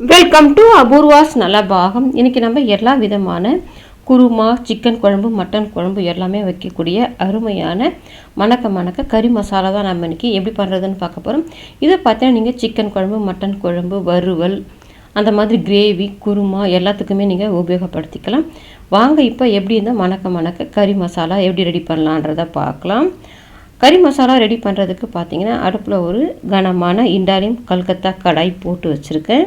Welcome to Apoorva's நல்ல பாகம் இன்றைக்கி நம்ம எல்லா விதமான குருமா சிக்கன் குழம்பு மட்டன் குழம்பு எல்லாமே வைக்கக்கூடிய அருமையான மணக்க மணக்க கறி மசாலா தான் நம்ம இன்றைக்கி எப்படி பண்ணுறதுன்னு பார்க்க போகிறோம் இதை பார்த்தீங்கன்னா நீங்கள் சிக்கன் குழம்பு மட்டன் குழம்பு வறுவல் அந்த மாதிரி கிரேவி குருமா எல்லாத்துக்குமே நீங்கள் உபயோகப்படுத்திக்கலாம். வாங்க இப்போ எப்படி இருந்தால் மணக்க மணக்க கறி மசாலா எப்படி ரெடி பண்ணலான்றதை பார்க்கலாம். கறி மசாலா ரெடி பண்ணுறதுக்கு பார்த்தீங்கன்னா அடுப்பில் ஒரு கனமான இண்டாலியம் கல்கத்தா கடாய் போட்டு வச்சுருக்கேன்.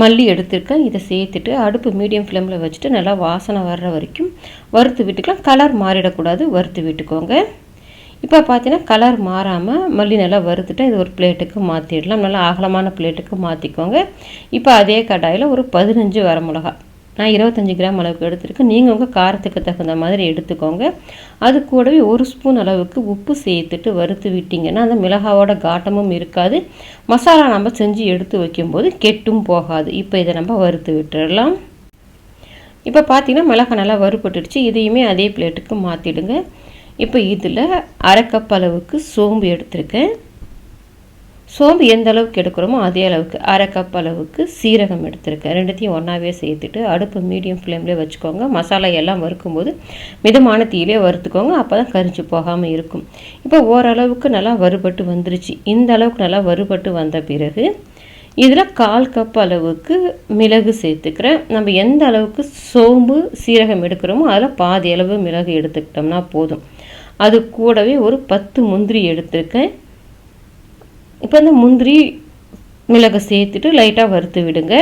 மல்லி எடுத்துருக்கேன் இதை சேர்த்துட்டு அடுப்பு மீடியம் ஃப்ளேமில் வச்சுட்டு நல்லா வாசனை வர்ற வரைக்கும் வறுத்து விட்டுக்கலாம். கலர் மாறிடக்கூடாது. வறுத்து விட்டுக்கோங்க. இப்போ பார்த்தீங்கன்னா கலர் மாறாமல் மல்லி நல்லா வறுத்துட்டு இது ஒரு பிளேட்டுக்கு மாற்றிடலாம் நல்லா அகலமான பிளேட்டுக்கு மாற்றிக்கோங்க இப்போ அதே கடாயில் ஒரு பதினஞ்சு வரமிளகா நான் இருபத்தஞ்சி கிராம் அளவுக்கு எடுத்துருக்கேன். நீங்கள் உங்கள் காரத்துக்கு தகுந்த மாதிரி எடுத்துக்கோங்க. அது கூடவே ஒரு ஸ்பூன் அளவுக்கு உப்பு சேர்த்துட்டு வறுத்து விட்டிங்கன்னா அந்த மிளகாவோட காட்டமும் இருக்காது. மசாலா நம்ம செஞ்சு எடுத்து வைக்கும்போது கெட்டும் போகாது. இப்போ இதை நம்ம வறுத்து விட்டுடலாம். இப்போ பார்த்தீங்கன்னா மிளகாய் நல்லா வறுபட்டுடுச்சு. இதையுமே அதே பிளேட்டுக்கு மாற்றிடுங்க இப்போ இதில் அரைக்கப் அளவுக்கு சோம்பு எடுத்திருக்கேன். சோம்பு எந்த அளவுக்கு எடுக்கிறோமோ அதே அளவுக்கு அரை கப் அளவுக்கு சீரகம் எடுத்திருக்கேன். ரெண்டுத்தையும் ஒன்றாவே சேர்த்துட்டு அடுப்பு மீடியம் ஃப்ளேம்லேயே வச்சுக்கோங்க. மசாலா எல்லாம் வறுக்கும்போது மிதமான தீயிலே வறுத்துக்கோங்க. அப்போ தான் கரிஞ்சு போகாமல் இருக்கும். இப்போ ஓரளவுக்கு நல்லா வறுபட்டு வந்துருச்சு. இந்த அளவுக்கு நல்லா வறுபட்டு வந்த பிறகு இதில் கால் கப் அளவுக்கு மிளகு சேர்த்துக்கிறேன். நம்ம எந்த அளவுக்கு சோம்பு சீரகம் எடுக்கிறோமோ அதில் பாதி அளவு மிளகு எடுத்துக்கிட்டோம்னா போதும். அது கூடவே ஒரு பத்து முந்திரி எடுத்திருக்கேன். இப்போ இந்த முந்திரி மிளகை சேர்த்துட்டு லைட்டாக வறுத்து விடுங்க.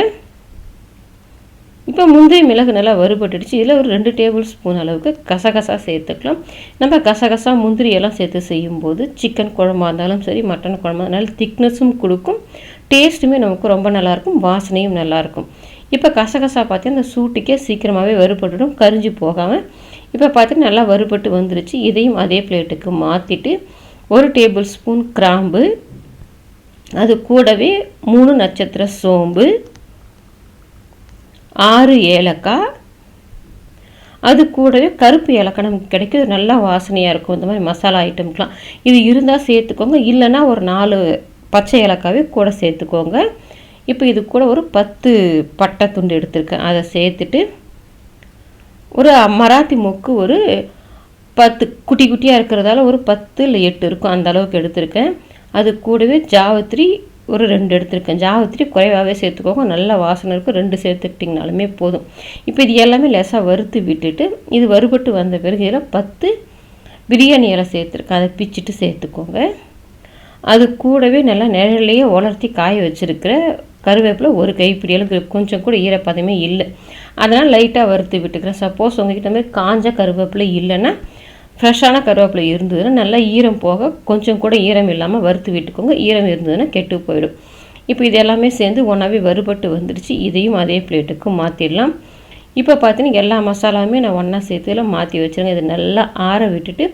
இப்போ முந்திரி மிளகு நல்லா வறுபட்டுடுச்சு. இதில் ஒரு ரெண்டு டேபிள் ஸ்பூன் அளவுக்கு கசகசா சேர்த்துக்கலாம். நம்ம கசகசா முந்திரி எல்லாம் சேர்த்து செய்யும்போது சிக்கன் குழம்பா இருந்தாலும் சரி மட்டன் குழம்பா இருந்தாலும் திக்னஸும் கொடுக்கும். டேஸ்ட்டுமே நமக்கு ரொம்ப நல்லாயிருக்கும் வாசனையும் நல்லாயிருக்கும் இப்போ கசகசா பார்த்தீங்கன்னா இந்த சூட்டுக்கே சீக்கிரமாகவே வறுபட்டுடும். கரிஞ்சு போகாமல் இப்போ பார்த்தீங்கன்னா நல்லா வறுபட்டு வந்துருச்சு. இதையும் அதே பிளேட்டுக்கு மாற்றிட்டு ஒரு டேபிள் ஸ்பூன் கிராம்பு அது கூடவே மூணு நட்சத்திர சோம்பு ஆறு ஏலக்காய் அது கூடவே கருப்பு ஏலக்காய் நமக்கு கிடைக்கும் நல்லா வாசனையாக இருக்கும். இந்த மாதிரி மசாலா ஐட்டம்க்கெலாம் இது இருந்தால் சேர்த்துக்கோங்க. இல்லைன்னா ஒரு நாலு பச்சை ஏலக்காவே கூட சேர்த்துக்கோங்க. இப்போ இது கூட ஒரு பத்து பட்டை துண்டு எடுத்திருக்கேன். அதை சேர்த்துட்டு ஒரு மராத்தி மொக்கு ஒரு பத்து குட்டி குட்டியாக இருக்கிறதால ஒரு பத்து இல்லை எட்டு இருக்கும். அந்த அளவுக்கு எடுத்திருக்கேன். அது கூடவே ஜாவத்திரி ஒரு ரெண்டு எடுத்துருக்கேன். ஜாவத்திரி குறைவாகவே சேர்த்துக்கோங்க. நல்லா வாசனை இருக்கும். ரெண்டு சேர்த்துக்கிட்டிங்கனாலுமே போதும். இப்போ இது எல்லாமே லேசாக வறுத்து விட்டுட்டு இது வறுபட்டு வந்த பிறகு இதில் பத்து பிரியாணி இலை சேர்த்துருக்கேன். அதை பிச்சுட்டு சேர்த்துக்கோங்க. அது கூடவே நல்லா நிழல்லையே உலர்த்தி காய வச்சுருக்கிற கருவேப்பிலை ஒரு கைப்பிடி அளவுக்கு கொஞ்சம் கூட ஈரப்பதமே இல்லை. அதனால் லைட்டாக வறுத்து விட்டுக்கிறேன். சப்போஸ் உங்ககிட்ட மாதிரி காஞ்ச கருவேப்பிலை இல்லைன்னா ஃப்ரெஷ்ஷான கருவேப்பிலை இருந்ததுன்னா நல்லா ஈரம் போக கொஞ்சம் கூட ஈரம் இல்லாமல் வறுத்து விட்டுக்கோங்க. ஈரம் இருந்ததுன்னா கெட்டு போயிடும். இப்போ இது எல்லாமே சேர்ந்து ஒன்றாவே வறுபட்டு வந்துடுச்சு இதையும் அதே பிளேட்டுக்கு மாற்றிடலாம் இப்போ பார்த்தீங்கன்னா எல்லா மசாலாவுமே நான் ஒன்றா சேர்த்துல மாற்றி வச்சுருங்க இது நல்லா ஆற விட்டுட்டு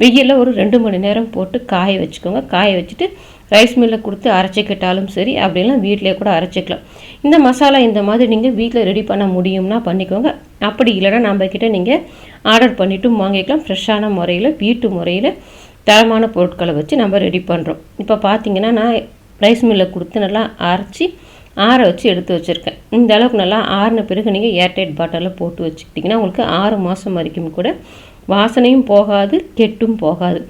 வெயிலில் ஒரு ரெண்டு மணி நேரம் போட்டு காய வச்சுக்கோங்க. காய வச்சுட்டு ரைஸ் மில்லில் கொடுத்து அரைச்சிக்கிட்டாலும் சரி அப்படிலாம் வீட்டிலே கூட அரைச்சிக்கலாம். இந்த மசாலா இந்த மாதிரி நீங்கள் வீட்டில் ரெடி பண்ண முடியும்னா பண்ணிக்கோங்க. அப்படி இல்லைன்னா நம்மக்கிட்ட நீங்கள் ஆர்டர் பண்ணிவிட்டு வாங்கிக்கலாம். ஃப்ரெஷ்ஷான முறையில் வீட்டு முறையில் தரமான பொருட்களை வச்சு நம்ம ரெடி பண்ணுறோம் இப்போ பார்த்தீங்கன்னா நான் ரைஸ் மில்லில் கொடுத்து நல்லா அரைச்சி ஆற வச்சு எடுத்து வச்சுருக்கேன். இந்த அளவுக்கு நல்லா ஆறின பிறகு நீங்கள் ஏர்டைட் பாட்டிலில் போட்டு வச்சுக்கிட்டிங்கன்னா உங்களுக்கு ஆறு மாதம் வரைக்கும் கூட வாசனையும் போகாது கெட்டும் போகாது.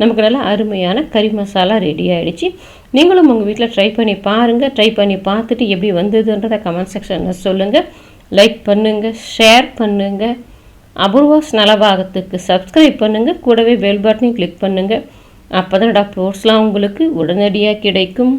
நமக்கு நல்லா அருமையான கறி மசாலா ரெடி ஆகிடுச்சு நீங்களும் உங்கள் வீட்டில் ட்ரை பண்ணி பாருங்கள் ட்ரை பண்ணி பார்த்துட்டு எப்படி வந்ததுன்றதை கமெண்ட் செக்ஷனில் சொல்லுங்கள் லைக் பண்ணுங்கள் ஷேர் பண்ணுங்கள் அபூர்வாஸ் நலபாகத்துக்கு சப்ஸ்கிரைப் பண்ணுங்கள் கூடவே பெல் பட்டனையும் கிளிக் பண்ணுங்கள் அப்போ தான் அப்லோட்ஸ்லாம் உங்களுக்கு உடனடியாக கிடைக்கும்.